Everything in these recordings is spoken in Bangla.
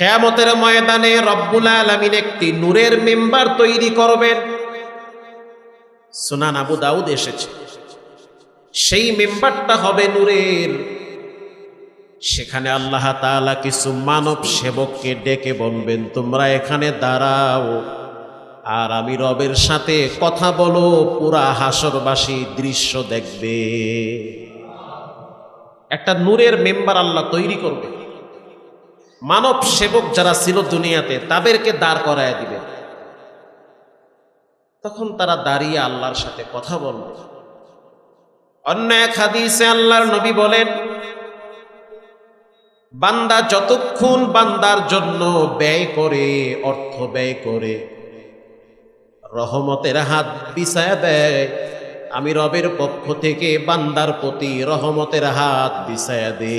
কেয়ামতের ময়দানে রব্বুল আলমিন একটি নূরের মেম্বার তৈরি করবেন। সুনান আবু দাউদ এসেছে। সেই মেম্বারটা হবে নূরের। সেখানে আল্লাহ তাআলা কিছু মানব সেবককে ডেকে বলবেন, তোমরা এখানে দাঁড়াও আর আমি রবের সাথে কথা বলো, পুরা হাসরবাসী দৃশ্য দেখবে। একটা নূরের মেম্বার আল্লাহ তৈরি করবে। মানব সেবক যারা ছিল দুনিয়াতে, তাদেরকে দাঁড় করায় দিবে। তখন তারা দাঁড়িয়ে আল্লাহর সাথে কথা বলবে অন্য এক হাদিসে আল্লাহর নবী বলেন, বান্দা যতক্ষণ বান্দার জন্য ব্যয় করে, অর্থ ব্যয় করে, রহমতের হাত বিছায় দেয়, আমি রবের পক্ষ থেকে বান্দার প্রতি রহমতের হাত বিছায়া দে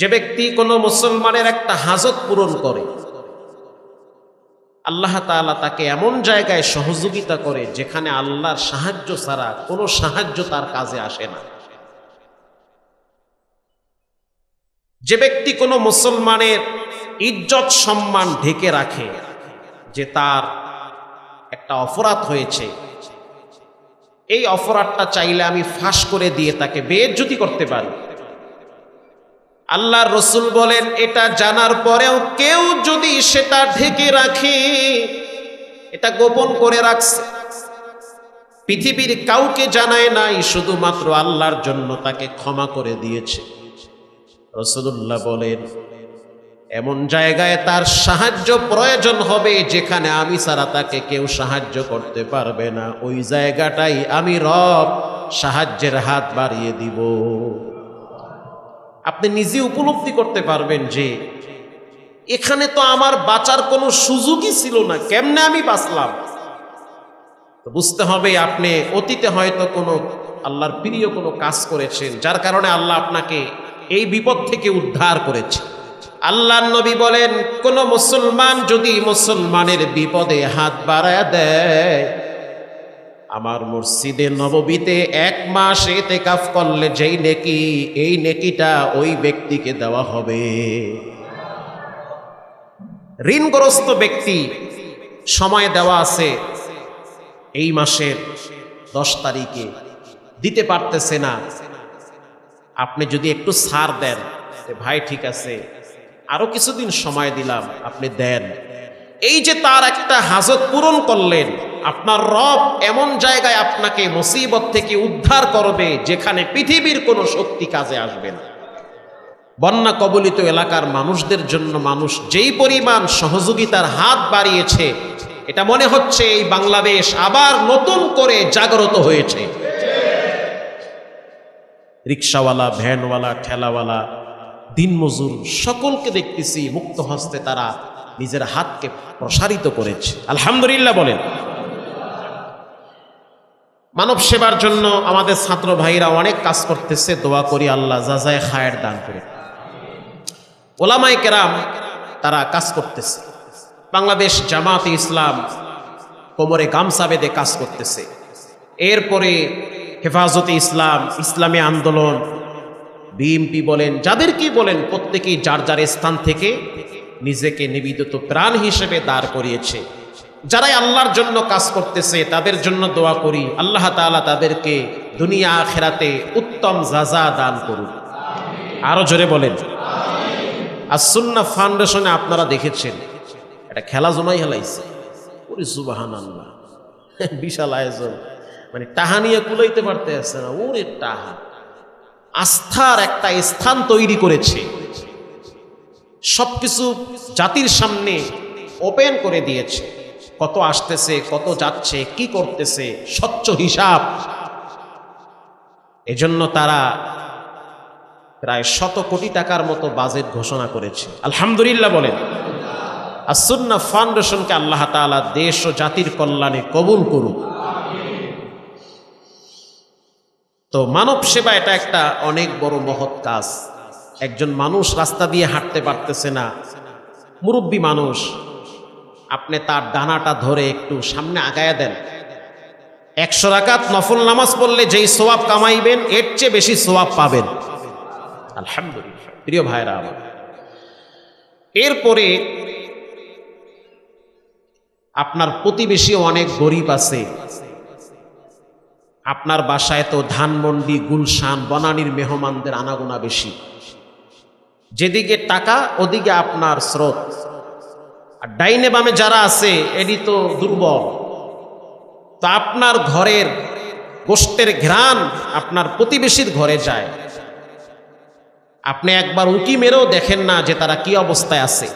যে ব্যক্তি কোনো মুসলমানের একটা হাজত পূরণ করে, আল্লাহ তাআলা তাকে এমন জায়গায় সহযোগিতা করে যেখানে আল্লাহর সাহায্য ছাড়া কোনো সাহায্য তার কাজে আসে না। যে ব্যক্তি কোনো মুসলমানের ইজ্জত সম্মান ঢেকে রাখে, যে তার একটা অপরাধ হয়েছে, এই অপরাধটা চাইলে আমি ফাঁস করে দিয়ে তাকে বেজ্জতি করতে পারি। আল্লাহর রসুল বলেন, এটা জানার পরেও কেউ যদি সেটা ঢেকে রাখে, এটা গোপন করে রাখছে। পৃথিবীর কাউকে জানায় নাই, শুধুমাত্র আল্লাহর জন্য তাকে ক্ষমা করে দিয়েছে। রসুল্লাহ বলেন, এমন জায়গায় তার সাহায্য প্রয়োজন হবে, যেখানে আমি ছাড়া তাকে কেউ সাহায্য করতে পারবে না। ওই জায়গাটাই আমি রব, সাহায্যের হাত বাড়িয়ে দিব। আপনি নিজে উপলব্ধি করতে পারবেন যে এখানে তো আমার বাঁচার কোনো সুযোগই ছিল না। কেমনে আমি বাঁচলাম? বুঝতে হবে আপনি অতীতে হয়তো কোনো আল্লাহর প্রিয় কোনো কাজ করেছেন, যার কারণে আল্লাহ আপনাকে এই বিপদ থেকে উদ্ধার করেছে। আল্লাহ নবী বলেন, কোন মুসলমান যদি মুসলমানের বিপদে হাত বাড়ায় দেয় আমার মসজিদে নববীতে এক মাস এতে কাফ করলে যেই নেকি, এই নেকিটা ওই ব্যক্তিকে দেওয়া হবে। ঋণগ্রস্ত ব্যক্তি সময় দেওয়া আছে এই মাসের দশ তারিখে। দিতে পারতেছে না। আপনি যদি একটু ছাড় দেন ভাই ঠিক আছে, আরও কিছুদিন সময় দিলাম, আপনি দেন। এই যে তার একটা হাজত পূরণ করলেন আপনার রব এমন জায়গায় আপনাকে মুসিবত থেকে উদ্ধার করবে যেখানে পৃথিবীর কোনো শক্তি কাজে আসবে না। বন্যা কবলিত এলাকার মানুষদের জন্য মানুষ যেই পরিমাণ সহযোগিতার হাত বাড়িয়েছে, এটা মনে হচ্ছে এই বাংলাদেশ আবার নতুন করে জাগ্রত হয়েছে। রিক্সাওয়ালা, ভ্যানওয়ালা, ঠেলাওয়ালা দিনমজুর সকলকে দেখতেছি মুক্ত হস্তে তারা নিজের হাতকে প্রসারিত করেছে। আলহামদুলিল্লাহ বলেন। মানব সেবার জন্য আমাদের ছাত্র ভাইরা অনেক কাজ করতেছে, দোয়া করি আল্লাহ যাজায় খায়ের দান করে। ওলামাই কেরাম তারা কাজ করতেছে। বাংলাদেশ জামাত ইসলাম কোমরে গামছা বেঁধে কাজ করতেছে। এরপরে হেফাজতে ইসলাম, ইসলামী আন্দোলন, বিএমপি বলেন যাদেরকেই বলেন, প্রত্যেকেই যার যার স্থান থেকে নিজেকে নিবেদিত প্রাণ হিসেবে দাঁড় করিয়েছে। যারাই আল্লাহর জন্য কাজ করতেছে, তাদের জন্য দোয়া করি। আল্লাহ তাআলা তাদেরকে দুনিয়া আখেরাতে উত্তম জাজা দান করুন আরও জোরে বলেন। আর সুন্না ফাউন্ডেশনে আপনারা দেখেছেন এটা খেলা জমাই হেলাইছে। ওরে সুবাহান আল্লাহ বিশাল আয়োজন। মানে টাহা নিয়ে কুলাইতে পারতে আসছে না, ওরে টাহা। আস্থার একটা স্থান তৈরি করেছে। সবকিছু জাতির সামনে ওপেন করে দিয়েছে। কত আসতেছে, কত যাচ্ছে, কি করতেছে, স্বচ্ছ হিসাব। এজন্য তারা প্রায় শত কোটি টাকার মতো বাজেট ঘোষণা করেছে। আলহামদুলিল্লাহ বলেন আসুন্না ফাউন্ডেশনকে আল্লাহ তাআলা দেশ ও জাতির কল্যাণে কবুল করুক। তো মানব সেবা এটা একটা অনেক বড় মহৎ কাজ। একজন মানুষ রাস্তা দিয়ে হাঁটতে পারতেছে না, মুরব্বী মানুষ আপনি তার ডানাটা ধরে একটু সামনে আগায়া দেন। একশো রাকাত নফল নামাজ পড়লে যেই সোয়াব কামাইবেন এর চেয়ে বেশি সোয়াব পাবেন। আলহামদুলিল্লাহ। প্রিয় ভাইরা আমার এরপরে আপনার প্রতিবেশী অনেক গরিব আছে। আপনার বাসায় তো ধানমন্ডি গুলশান বনানীর মেহমানদের আনাগোনা বেশি। যেদিকে টাকা ওদিকে আপনার স্রোত। আর ডাইনে বামে যারা আছে, এটি তো দুর্বল। তো আপনার ঘরের গোষ্ঠের ঘ্রাণ আপনার প্রতিবেশীর ঘরে যায়। আপনি একবার উকি মেরেও দেখেন না যে তারা কি অবস্থায় আছে।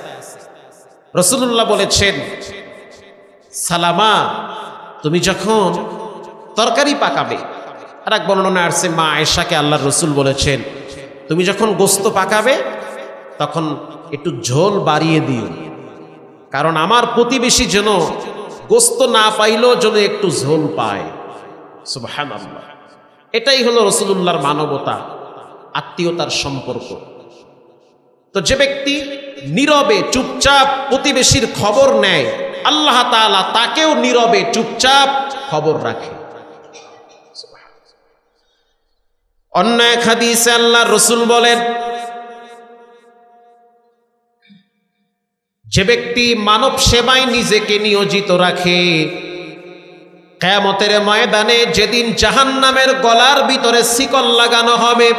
রসুল্লাহ বলেছেন, সালামা, তুমি যখন তরকারি পাকাবে আর এক বর্ণনা আসছে, মা আয়েশাকে আল্লাহ রসুল বলেছেন, তুমি যখন গোস্ত পাকাবে, তখন একটু ঝোল বাড়িয়ে দিও। কারণ আমার প্রতিবেশী যেন গোস্ত না পাইলেও যেন একটু ঝোল পায়। এটাই হলো রসুল্লাহর মানবতা, আত্মীয়তার সম্পর্ক। তো যে ব্যক্তি নীরবে চুপচাপ প্রতিবেশীর খবর নেয়, আল্লাহ তাআলা তাকেও নীরবে চুপচাপ খবর রাখে। অন্য এক হাদিসে আল্লাহ রসুল বলেন যে ব্যক্তি মানব সেবায় নিজেকে নিয়োজিত রাখে, কেয়ামতের ময়দানে যেদিন জাহান্নামের গলার ভিতরে শিকল লাগানো হবে,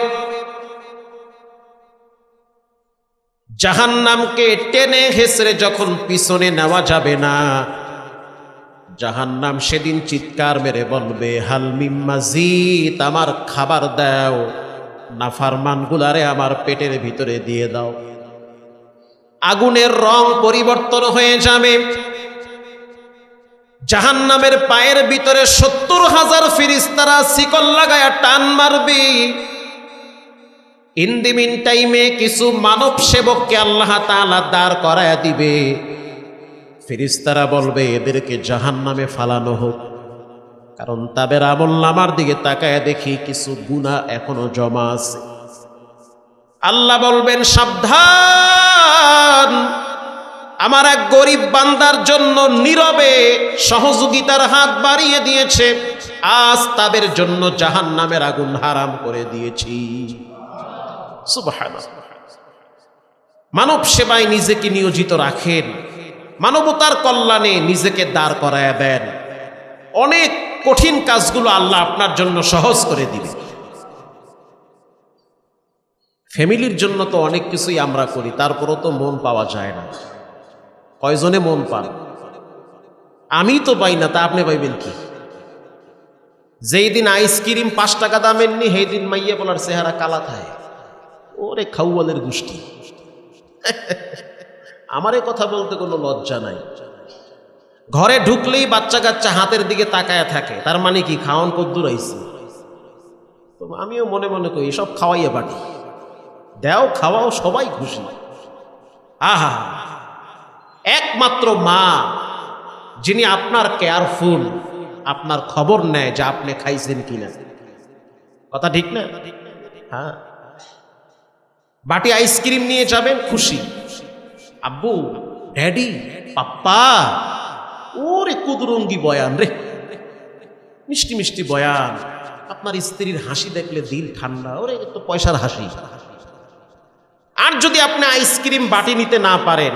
জাহান্নামকে টেনে হেসরে যখন পিছনে নেওয়া যাবে না, জাহান্নাম সেদিন চিৎকার মেরে বলবে মাজিদ, আমার খাবার দাও নাফারমান গুলারে আমার পেটের ভিতরে দিয়ে দাও। আগুনের রং পরিবর্তন হয়ে যাবে। জাহান্নামের পায়ের ভিতরে সত্তর হাজার ফিরিস্তারা শিকল লাগায়া টান মারবে। ইন দি টাইমে কিছু মানব সেবককে আল্লাহ তাআলা দাঁড় করায়া দিবে। ফিরিস্তারা বলবে, এদেরকে জাহান নামে ফালানো হোক। কারণ তাদের আমল নামার দিকে তাকায় দেখি কিছু গুণা এখনও জমা আছে। আল্লাহ বলবেন, সাবধান। আমার এক গরিব বান্দার জন্য নীরবে সহযোগিতার হাত বাড়িয়ে দিয়েছে। আজ তাদের জন্য জাহান নামের আগুন হারাম করে দিয়েছি। মানব সেবায় নিজেকে নিয়োজিত রাখেন। মানবতার কল্যাণে নিজেকে দাঁড় করায় দেন। অনেক কঠিন কাজগুলো আল্লাহ আপনার জন্য সহজ করে দিবে ফ্যামিলির জন্য তো অনেক কিছুই আমরা করি, তারপরও তো মন পাওয়া যায় না। কয়জনে মন পান? আমি তো পাই না, তা আপনি পাইবেন কি? যেই দিন আইসক্রিম পাঁচ টাকা দামের নি সেই দিন মাইয়া বলার চেহারা কালা থাকে। ওরে খাউয়ালের গোষ্ঠী। আমারে কথা বলতে কোনো লজ্জা নাই। ঘরে ঢুকলেই বাচ্চা কাচ্চা হাতের দিকে তাকায় থাকে, তার মানে কি, খাওয়ান কদ্দুর আইসি আমিও মনে মনে করি সব খাওয়াইয়া পাঠি দেও খাওয়াও সবাই খুশি। আহা, একমাত্র মা, যিনি আপনার কেয়ারফুল, আপনার খবর নেয় যে আপনি খাইছেন কিনা। কথা ঠিক না? হ্যাঁ। বাটি আইসক্রিম নিয়ে যাবেন, খুশি। আব্বু, ড্যাডি, পাপ্পা, ওরে কুদরঙ্গি বয়ান রে। মিষ্টি মিষ্টি বয়ান। আপনার স্ত্রীর হাসি দেখলে দিল ঠান্ডা, ওরে তো পয়সার হাসি। আর যদি আপনি আইসক্রিম বাটি নিতে না পারেন,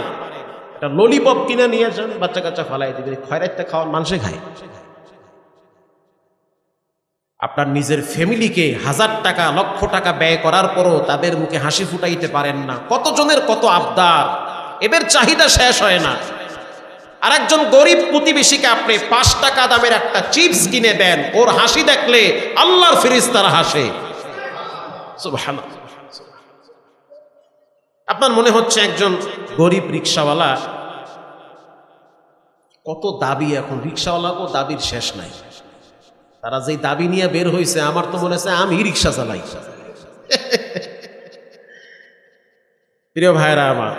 একটা ললিপপ কিনে নিয়ে যান, বাচ্চা কাচ্চা ফালাই দিবে খয়রাইতে খাওয়ার মানুষে খায়। আপনার নিজের ফ্যামিলিকে হাজার টাকা, লক্ষ টাকা ব্যয় করার পরও তাদের মুখে হাসি ফুটাইতে পারেন না। কতজনের কত আবদার, এদের চাহিদা শেষ হয় না। আর একজন গরিব প্রতিবেশীকে আপনি পাঁচ টাকা দামের একটা চিপস কিনে দেন, ওর হাসি দেখলে আল্লাহর ফিরিস তারা হাসে। সুবহানাল্লাহ। আপনার মনে হচ্ছে একজন গরিব রিক্সাওয়ালা? কত দাবি এখন? রিক্সাওয়ালা রিক্সাওয়ালাকেও দাবির শেষ নাই। তারা যেই দাবি নিয়ে বের হয়েছে আমার তো মনে হচ্ছে আমি রিক্সা চালাই। প্রিয় ভাইরা আমার,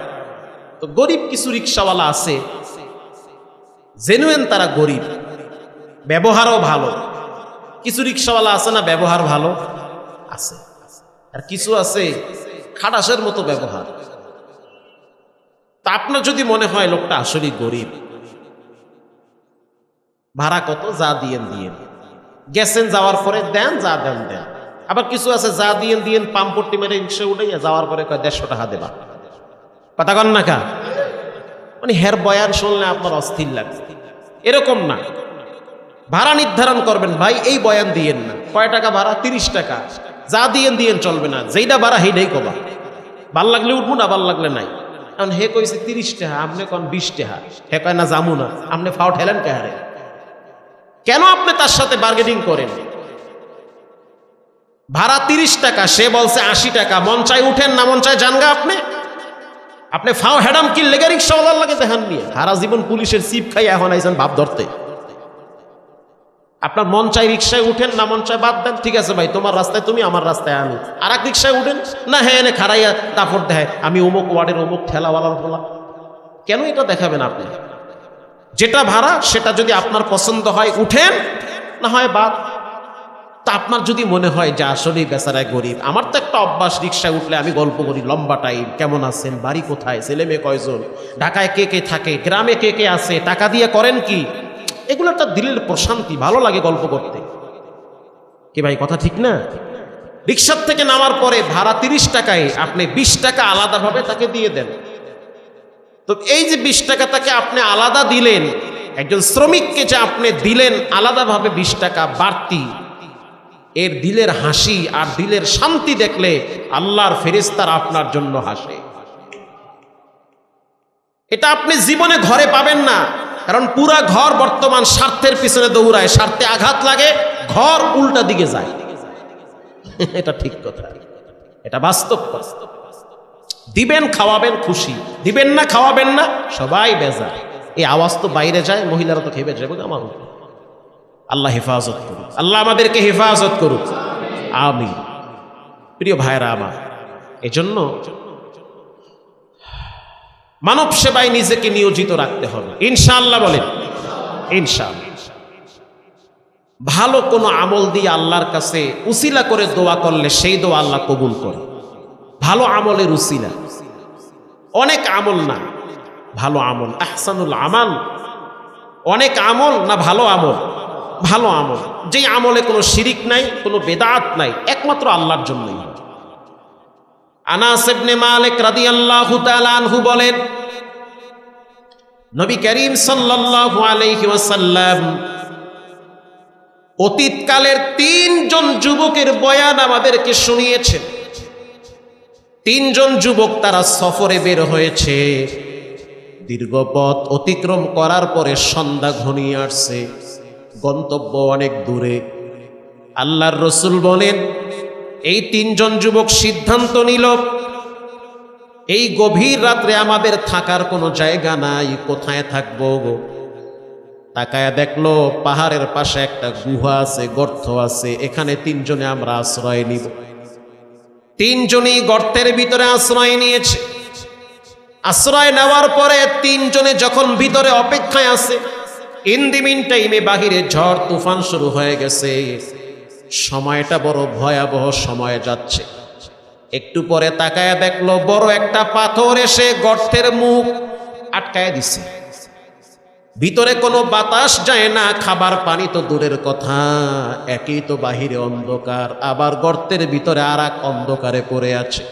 তো গরিব কিছু রিক্সাওয়ালা আছে জেনুয়েন তারা গরিব, ব্যবহারও ভালো। কিছু রিক্সাওয়ালা আছে না, ব্যবহার ভালো? আছে। আর কিছু আছে, খাটাসের মতো ব্যবহার। তা আপনার যদি মনে হয় লোকটা আসলেই গরিব, ভাড়া কত? যা দিয়েন দিয়েন। গেছেন যাওয়ার পরে দেন, যা দেন দেন। আবার কিছু আছে, যা দিয়েন দিয়েন, পাম্পটি মেরে রিক্সা উঠে যাওয়ার পরে কয়, দেড়শো টাকা দেবা। কথা কন না কা? মানে হের বয়ান শুনলে আপনার অস্থির লাগছে এরকম না। ভাড়া নির্ধারণ করবেন, ভাই, এই বয়ান দিয়েন না। কয় টাকা ভাড়া? তিরিশ টাকা। যা দিয়েন দিয়েন, চলবে না। যেইটা ভাড়া সেইটাই কবা। ভালো লাগলে উঠবো, না ভালো লাগলে নাই। কারণ হে কইছে তিরিশ টাকা আপনি কন বিশ টাকা হে কয়, না জামু না। আপনি ফাও ঠেলেন কেহারে? কেন আপনি তার সাথে বার্গেনিং করেন? ভাড়া তিরিশ টাকা, সে বলছে আশি টাকা। মন চাই উঠেন না, মন চাই জানগা আপনি? আপনি ফাও হ্যাডাম কি লেগে রিক্সাওয়ালার লাগে দেখান নিয়ে। হারা জীবন পুলিশের চিপ খাই এখন আইছেন ভাব ধরতে। আপনার মন চাই রিক্সায় উঠেন, না মন চাই বাদ দেন, ঠিক আছে ভাই, তোমার রাস্তায় তুমি, আমার রাস্তায় আমি। আর এক রিক্সায় উঠেন, না হ্যাঁ এনে খারাইয়া দাপট দেয়, আমি অমুক ওয়ার্ডের অমুক ঠেলাওয়ালার বলা। কেন এটা দেখাবেন আপনি? যেটা ভাড়া, সেটা যদি আপনার পছন্দ হয়, উঠেন, না হয় বাদ। তা আপনার যদি মনে হয় যে আসলেই বেচারায় গরিব, আমার তো একটা অভ্যাস, রিক্সায় উঠলে আমি গল্প করি, লম্বা টাইম, কেমন আছেন, বাড়ি কোথায় ছেলে মেয়ে কয়জন, ঢাকায় কে কে থাকে, গ্রামে কে কে আছে, টাকা দিয়ে করেন কি? এগুলো একটা দিলের প্রশান্তি, ভালো লাগে গল্প করতে। কি ভাই, কথা ঠিক না? রিক্সার থেকে নামার পরে ভাড়া তিরিশ টাকায় আপনি বিশ টাকা আলাদাভাবে তাকে দিয়ে দেন। তো এই যে বিশ টাকা তাকে আপনি আলাদা দিলেন, একজন শ্রমিককে যে আপনি দিলেন আলাদাভাবে বিশ টাকা বাড়তি, এর দিলের হাসি আর দিলের শান্তি দেখলে আল্লাহর ফেরেস্তার আপনার জন্য হাসে। এটা আপনি জীবনে ঘরে পাবেন না। কারণ পুরা ঘর বর্তমান স্বার্থের পিছনে দৌড়ায়, স্বার্থে আঘাত লাগে, ঘর উল্টা দিকে যায়। এটা ঠিক কথা। এটা বাস্তব দিবেন, খাওয়াবেন, খুশি। দিবেন না, খাওয়াবেন না, সবাই বেজা এই আওয়াজ তো বাইরে যায়, মহিলারা তো খেয়ে যাবে, আমার আল্লাহ হেফাজত করুক। আল্লাহ আমাদেরকে হেফাজত করুক। আমি প্রিয় ভাইরা আমার, এজন্য মানব সেবায় নিজেকে নিয়োজিত রাখতে হবে। ইনশাআল্লাহ বলেন, ইনশাআল্লাহ। ভালো কোনো আমল দিয়ে আল্লাহর কাছে উসিলা করে দোয়া করলে সেই দোয়া আল্লাহ কবুল করে। ভালো আমলের উসিলা। অনেক আমল না, ভালো আমল। আহসানুল আমাল। অনেক আমল না ভালো আমল? ভালো আমল। যেই আমলে কোনো শিরিক নাই, কোনো বেদাত নাই, একমাত্র আল্লাহর জন্যই। আনাস ইবনে মালিক রাদিয়াল্লাহু তাআলা আনহু বলেন, নবী করিম সাল্লাল্লাহু আলাইহি ওয়াসাল্লাম অতীতকালের তিনজন যুবকের বয়ান আমাদেরকে শুনিয়েছেন। তিনজন যুবক তারা সফরে বের হয়েছে। দীর্ঘ পথ অতিক্রম করার পরে সন্ধ্যা ঘনিয়ে আসছে। গন্তব্য অনেক দূরে। আল্লাহর রসুল বলেন এই তিনজন যুবক সিদ্ধান্ত নিল, এই গভীর রাত্রে আমাদের থাকার কোনো জায়গা নাই, কোথায় থাকব তাকায় দেখল, পাহাড়ের পাশে একটা গুহা আছে, গর্ত আছে, এখানে তিনজনে আমরা আশ্রয় নিব। তিনজনই গর্তের ভিতরে আশ্রয় নিয়েছে। আশ্রয় নেওয়ার পরে তিনজনে যখন ভিতরে অপেক্ষায় আছে, ইন দি মিন টাইমে বাহিরে ঝড়, তুফান শুরু হয়ে গেছে। সময়টা বড় ভয়াবহ সময় যাচ্ছে। একটু পরে তাকায় দেখল বড় একটা পাথর এসে গর্তের মুখ আটকায় দিছে। ভিতরে কোনো বাতাস যায় না, খাবার পানি তো দূরের কথা, একই তো বাহিরে অন্ধকার, আবার গর্তের ভিতরে আর এক অন্ধকারে পড়ে আছে।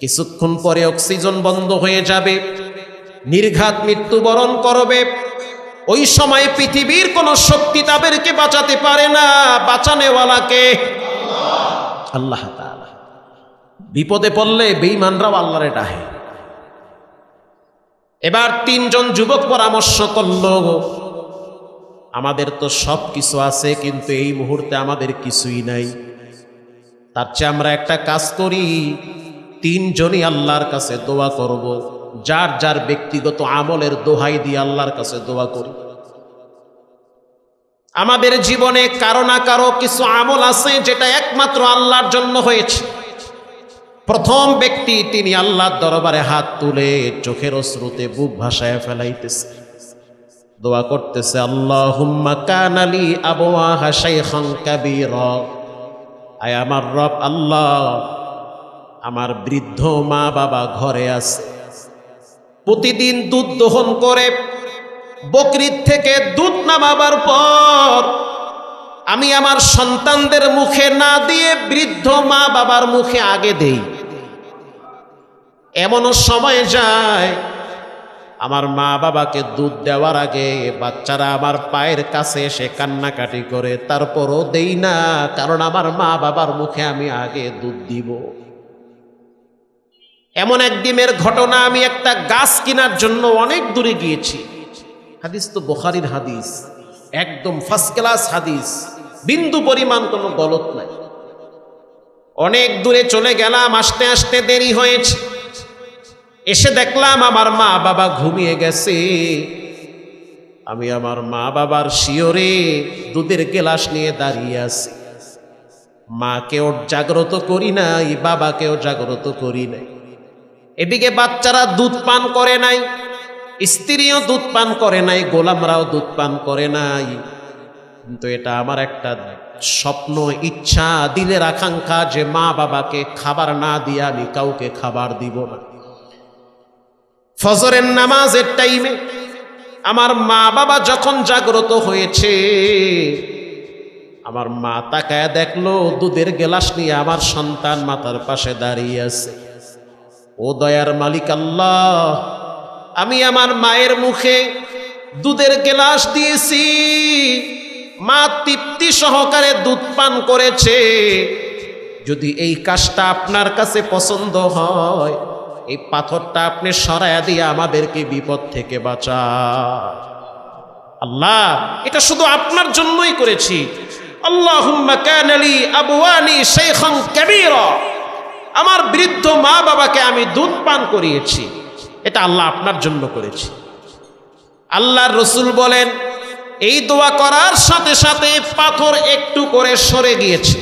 কিছুক্ষণ পরে অক্সিজেন বন্ধ হয়ে যাবে, নির্ঘাত মৃত্যুবরণ করবে ওই সময় পৃথিবীর কোন শক্তি তাদেরকে বাঁচাতে পারে না, বাঁচানেওয়ালাকে। আল্লাহ। বিপদে পড়লে বেঈমানরাও আল্লাহরে ডাহে। এবার তিনজন যুবক পরামর্শ করল, আমাদের তো সব কিছু আছে, কিন্তু এই মুহূর্তে আমাদের কিছুই নাই। তার চেয়ে আমরা একটা কাজ করি, তিনজনই আল্লাহর কাছে দোয়া করব। যার যার ব্যক্তিগত আমলের দোহাই দিয়ে আল্লাহর কাছে দোয়া করি। আমাদের জীবনে কারও না কারও কিছু আমল আছে যেটা একমাত্র আল্লাহর জন্য হয়েছে। প্রথম ব্যক্তি তিনি আল্লাহর দরবারে হাত তুলে চোখের অশ্রুতে বুক ভাসায় ফেলাইতেছে। দোয়া করতেছে, আল্লাহুম্মা কানালি শাইখান কাবীরা। আয় আমার রব, আল্লাহ, আমার বৃদ্ধ মা বাবা ঘরে আছে। প্রতিদিন দুধ দহন করে, বকরির থেকে দুধ নামাবার পর আমি আমার সন্তানদের মুখে না দিয়ে বৃদ্ধ মা বাবার মুখে আগে দেই। এমনও সময় যায়, আমার মা বাবাকে দুধ দেওয়ার আগে বাচ্চারা আমার পায়ের কাছে এসে কান্নাকাটি করে, তারপরও দেই না, কারণ আমার মা বাবার মুখে আমি আগে দুধ দিব। এমন একদিনের ঘটনা, আমি একটা গাছ কেনার জন্য অনেক দূরে গিয়েছি। হাদিস তো বোখারির হাদিস, একদম ফার্স্ট ক্লাস হাদিস, বিন্দু পরিমাণ কোনো গলত নাই। অনেক দূরে চলে গেলাম, আসতে আসতে দেরি হয়েছে। এসে দেখলাম আমার মা বাবা ঘুমিয়ে গেছে। আমি আমার মা বাবার শিওরে দুধের গেলাস নিয়ে দাঁড়িয়ে আছি। মাকেও জাগ্রত করি নাই, বাবাকেও জাগ্রত করি নাই। এদিকে বাচ্চারা দুধ পান করে নাই, স্ত্রীও দুধ পান করে নাই, গোলামরাও দুধ পান করে নাই। কিন্তু এটা আমার একটা স্বপ্ন, ইচ্ছা, দিলের আকাঙ্ক্ষা যে মা বাবাকে খাবার না দিয়ে আমি কাউকে খাবার দিব না। ফজরের নামাজের টাইমে আমার মা বাবা যখন জাগ্রত হয়েছে, আমার মা তাকায় দেখল, দুধের গেলাস নিয়ে আমার সন্তান মাতার পাশে দাঁড়িয়ে আছে। ও দয়ার মালিক আল্লাহ, আমি আমার মায়ের মুখে দুধের গেলাস দিয়েছি। মা তৃপ্তি সহকারে দুধ পান করেছে। যদি এই কাজটা আপনার কাছে পছন্দ হয়, এই পাথরটা আপনি সরায়া দিয়ে আমাদেরকে বিপদ থেকে বাঁচা আল্লাহ, এটা শুধু আপনার জন্যই করেছি। আল্লাহুম্মা কানালি আবওয়ানি শাইখান কাবীরা। আমার বৃদ্ধ মা বাবাকে আমি দুধ পান করিয়েছি। এটা আল্লাহ আপনার জন্য করেছি। আল্লাহর রসুল বলেন, এই দোয়া করার সাথে সাথে পাথর একটু করে সরে গিয়েছে।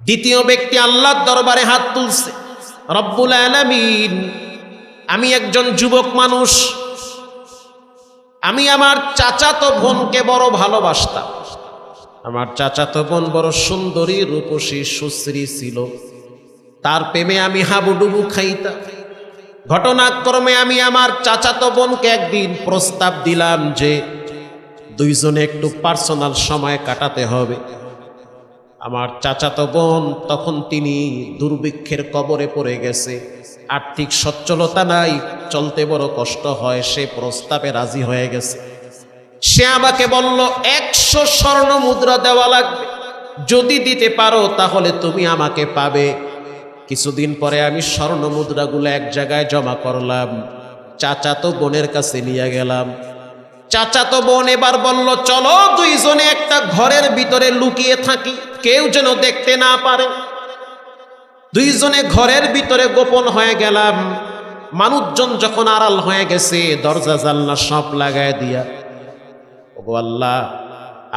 দ্বিতীয় ব্যক্তি আল্লাহর দরবারে হাত তুলছে। রব্বুল আলামিন, আমি একজন যুবক মানুষ। আমি আমার চাচাতো বোনকে বড় ভালোবাসতাম। আমার চাচাতো বোন বড় সুন্দরী, রূপসী, সুশ্রী ছিল। তার প্রেমে আমি হাবুডুবু খাইতাম ঘটনাক্রমে আমি আমার চাচাতো বোনকে একদিন প্রস্তাব দিলাম যে, দুইজনে একটু পার্সোনাল সময় কাটাতে হবে। আমার চাচাতো বোন তখন তিনি দুর্ভিক্ষের কবরে পড়ে গেছে। আর্থিক সচ্ছলতা নাই, চলতে বড় কষ্ট হয়, সে প্রস্তাবে রাজি হয়ে গেছে। সে আমাকে বলল, একশো স্বর্ণ মুদ্রা দেওয়া লাগবে। যদি দিতে পারো, তাহলে তুমি আমাকে পাবে। কিছুদিন পরে আমি স্বর্ণ মুদ্রাগুলো এক জায়গায় জমা করলাম। চাচাতো বোনের কাছে নিয়ে গেলাম। চাচাতো বোন এবার বলল, চলো দুইজনে একটা ঘরের ভিতরে লুকিয়ে থাকি। কেউ যেন দেখতে না পারে। দুইজনে ঘরের ভিতরে গোপন হয়ে গেলাম। মানুষজন যখন আড়াল হয়ে গেছে, দরজা জানলা সব লাগায় দিয়া ওগো আল্লাহ,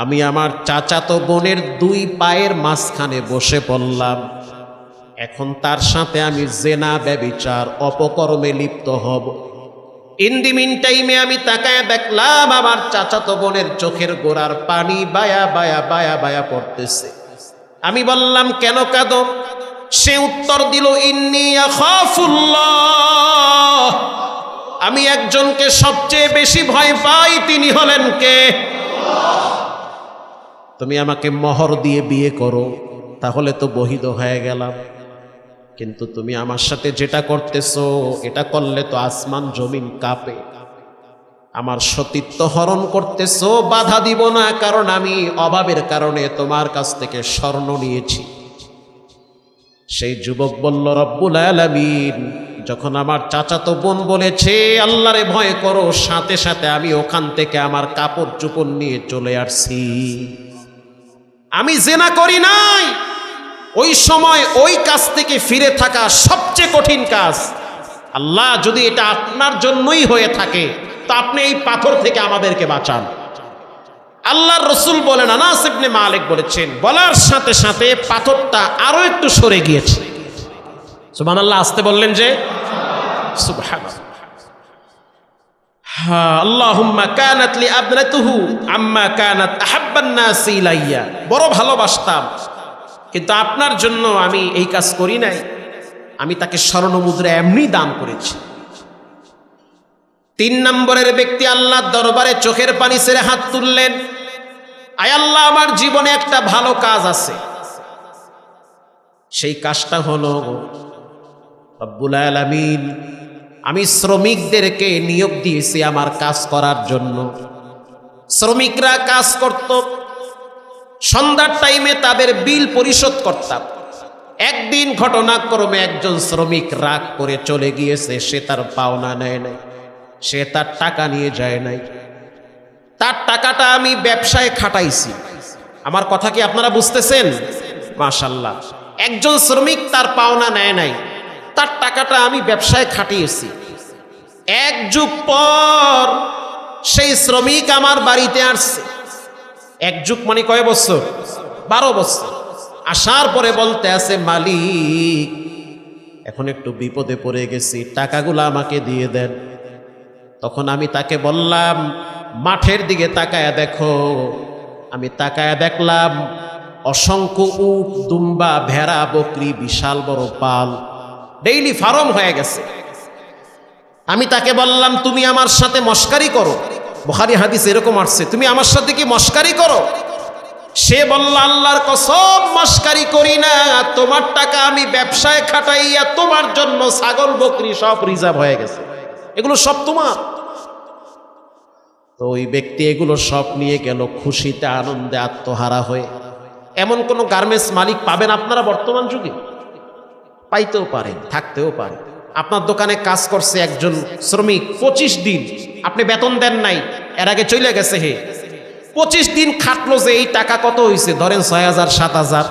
আমি আমার চাচাতো বোনের দুই পায়ের মাঝখানে বসে পড়লাম। এখন তার সাথে আমি জেনা, ব্যবিচার, অপকর্মে লিপ্ত হব। ইন দি মিন টাইমে আমি তাকায় দেখলাম আমার চাচাতো বোনের চোখের গোড়ার পানি বায়া বায়া বায়া বায়া পড়তেছে। আমি বললাম, কেন কাঁদো? সে উত্তর দিল, ইন্নি আখাফুল্লাহ। আমি একজনকে সবচেয়ে বেশি ভয় পাই, তিনি হলেন কে? তুমি আমাকে মহর দিয়ে বিয়ে করো, তাহলে তো বহিদ হয়ে গেলাম। কিন্তু তুমি আমার সাথে যেটা করতেছো, এটা করলে তো আসমান জমিন কাঁপে। আমার সতীত্ব হরণ করতেছো, বাধা দিব না, কারণ আমি অভাবের কারণে তোমার কাছ থেকে স্বর্ণ নিয়েছি। সেই যুবক বলল, রব্বুল আলামিন যখন আমার চাচাতো বোন বলেছে, আল্লাহরে ভয় করো, সাথে সাথে আমি ওখান থেকে আমার কাপড় চুপড় নিয়ে চলে আসছি। আমি জেনা করি নাই, ওই সময় ওই কাজ থেকে ফিরে থাকা সবচেয়ে কঠিন কাজ। আল্লাহ যদি এটা আপনার জন্যই হয়ে থাকে, তো আপনি এই পাথর থেকে আমাদেরকে বাঁচান। আল্লাহর রসুল বলেন, আনাস ইবনে মালিক বলেছেন, বলার সাথে সাথে পাথরটা আরও একটু সরে গিয়েছে। সুবহান আল্লাহ আসতে বললেন যে বড় ভালোবাসতাম, কিন্তু আপনার জন্য আমি এই কাজ করি নাই। আমি তাকে স্বর্ণ মুদ্রা এমনি দান করেছি। তিন নম্বরের ব্যক্তি আল্লাহর দরবারে চোখের পানি ছেড়ে হাত তুললেন। আয় আল্লাহ, আমার জীবনে একটা ভালো কাজ আছে। সেই কাজটা হলো, রব্বুল আলামিন আমি শ্রমিকদেরকে নিয়োগ দিয়েছি আমার কাজ করার জন্য। শ্রমিকরা কাজ করত। সন্ধ্যার টাইমে তাদের বিল পরিশোধ করতাম। একদিন ঘটনাক্রমে একজন শ্রমিক রাগ করে চলে গিয়েছে, সে তার পাওনা নেয় নাই, সে তার টাকা নিয়ে যায় নাই। তার টাকাটা আমি ব্যবসায় খাটাইছি। আমার কথা কি আপনারা বুঝতেছেন? মাশাল্লাহ একজন শ্রমিক তার পাওনা নেয় নাই তার টাকাটা আমি ব্যবসায় খাটিয়েছি। এক যুগ পর সেই শ্রমিক আমার বাড়িতে আসছে। এক যুগ মানে কয় বছর? বারো বছর। আসার পরে বলতে আছে, মালিক, এখন একটু বিপদে পড়ে গেছি, টাকাগুলো আমাকে দিয়ে দেন। তখন আমি তাকে বললাম, মাঠের দিকে তাকায়া দেখো। আমি তাকায়া দেখলাম, অসংখ্য উট, দুম্বা, ভেড়া, বকরি, বিশাল বড় পাল। ডেইলি ফার্ম হয়ে গেছে। আমি তাকে বললাম, তুমি আমার সাথে মস্কারি করো। বখারি হাদিস এরকম আসছে, তুমি আমার সাথে কি মস্কারি করো? সে বলল, আল্লাহর কসম, মস্কারি করি না। তোমার টাকা আমি ব্যবসায় খাটাইয়া তোমার জন্য ছাগল, বকরি সব রিজার্ভ হয়ে গেছে। এগুলো সব তোমার। তো ওই ব্যক্তি এগুলো সব নিয়ে গেল, খুশিতে, আনন্দে, আত্মহারা হয়ে। এমন কোনো গার্মেন্টস মালিক পাবেন আপনারা বর্তমান যুগে? পাইতেও পারেন, থাকতেও পারে আপনার দোকানে কাজ করছে একজন শ্রমিক, পঁচিশ দিন, আপনি বেতন দেন নাই, এর আগে চলে গেছে হে। পঁচিশ দিন খাটলো যে এই টাকা কত হয়েছে ধরেন ছয় হাজার, সাত হাজার।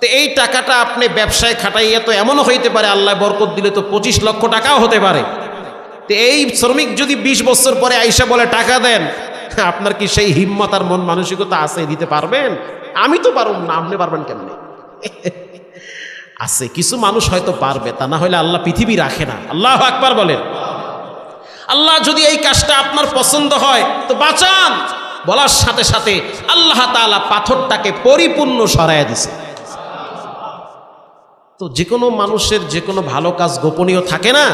তো এই টাকাটা আপনি ব্যবসায় খাটাইয়া তো এমনও হইতে পারে, আল্লাহ বরকত দিলে তো পঁচিশ লক্ষ টাকাও হতে পারে। তো এই শ্রমিক যদি বিশ বছর পরে আইসা বলে, টাকা দেন। আপনার কি সেই হিম্মত আর মন মানসিকতা আছে, দিতে পারবেন? আমি তো পারব না, আপনি পারবেন কেমনে? আছে, কিছু মানুষ হয়তো পারবে, তা না হলে আল্লাহ পৃথিবী রাখে না। আল্লাহ আকবার বলেন। আল্লাহ যদি এই কাজটা আপনার পছন্দ হয়, তো বাঁচান। বলার সাথে সাথে আল্লাহ তাআলা পাথরটাকে পরিপূর্ণ সরাইয়া দিছে। তো যে কোনো মানুষের যে কোনো ভালো কাজ গোপনীয় থাকে না,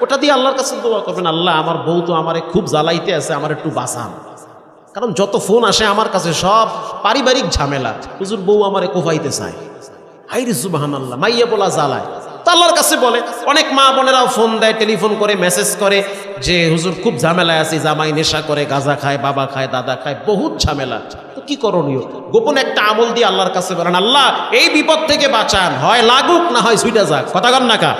ওটা দিয়ে আল্লাহর কাছে দোয়া করবেন, আল্লাহ, আমার বউ তো আমার খুব জ্বালাইতে আছে, আমার একটু বাঁচান। কারণ যত ফোন আসে আমার কাছে সব পারিবারিক ঝামেলা। হুজুর বউ আমারে কোফাইতে চায়। হাইরে সুবাহান আল্লাহ মাইয়া বলা জ্বালায়। আল্লাহর কাছে বলে, অনেক মা বোনেরাও ফোন দেয়, টেলিফোন করে, মেসেজ করে যে, হুজুর, খুব ঝামেলায় আছি, জামাই নেশা করে, গাঁজা খায়, বাবা খায়, দাদা খায়, বহুত ঝামেলা। তো কি করণীয়? গোপন একটা আমল দিয়ে আল্লাহর কাছে বলেন, আল্লাহ, এই বিপদ থেকে বাঁচান, হয় লাগুক, না হয় সুইটা যাক। কথা কন না কা?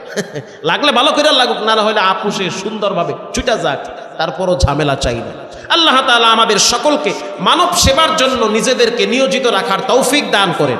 লাগলে ভালো করে লাগুক, না হলে আপুষে সুন্দরভাবে ছুটা যাক, তারপরও ঝামেলা চাই না। আল্লাহ তাআলা আমাদের সকলকে মানব সেবার জন্য নিজেদেরকে নিয়োজিত রাখার তৌফিক দান করেন।